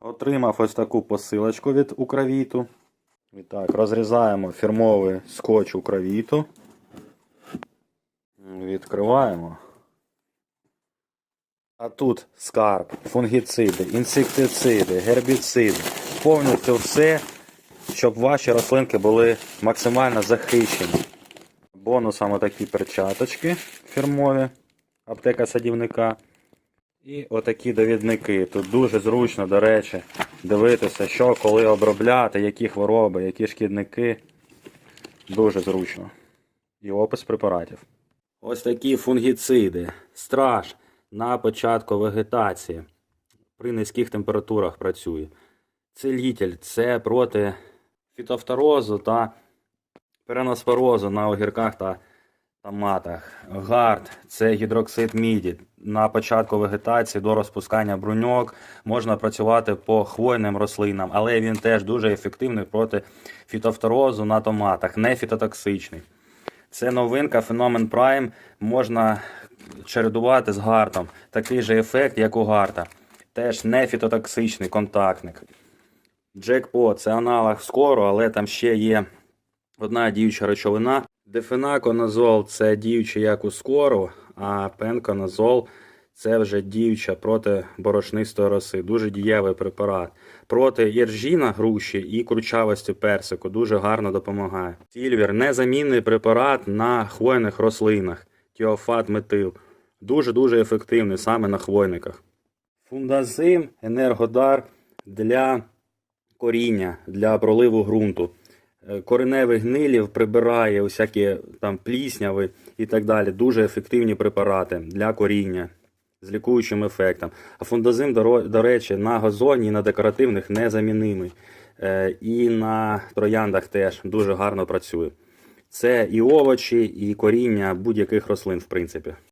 Отримав ось таку посилочку від Укравіту. І так, розрізаємо фірмовий скотч Укравіту. Відкриваємо. А тут скарб, фунгіциди, інсектициди, гербіциди. Повністю все, щоб ваші рослинки були максимально захищені. Бонусом такі перчаточки фірмові, аптека садівника. І отакі довідники. Тут дуже зручно, до речі, дивитися, що коли обробляти, які хвороби, які шкідники. Дуже зручно. І опис препаратів. Ось такі фунгіциди. Страж на початку вегетації. При низьких температурах працює. Целітель це проти фітофторозу та переноспорозу на огірках та томатах. Гард це гідроксид міді. На початку вегетації до розпускання бруньок можна працювати по хвойним рослинам, але він теж дуже ефективний проти фітофторозу на томатах, не фітотоксичний. Це новинка Феномен Prime можна чередувати з гартом. Такий же ефект, як у гарта. Теж не фітотоксичний контактник. Джекпот це аналог скору, але там ще є одна діюча речовина. Дефенаконазол це діючий як у скору, а пенконазол це вже діюча проти борошнистої роси. Дуже дієвий препарат. Проти іржі на груші і кручавості персику дуже гарно допомагає. Сільвер незамінний препарат на хвойних рослинах. Тіофат метил. Дуже-дуже ефективний саме на хвойниках. Фундазим, енергодар для коріння, для проливу ґрунту. Е, Кореневий гнилів прибирає усякі там плісняви і так далі. Дуже ефективні препарати для коріння з лікуючим ефектом. А фундазим, до речі, на газоні і на декоративних незамінимий. Е, І на трояндах теж дуже гарно працює. Це і овочі, і коріння будь-яких рослин, в принципі.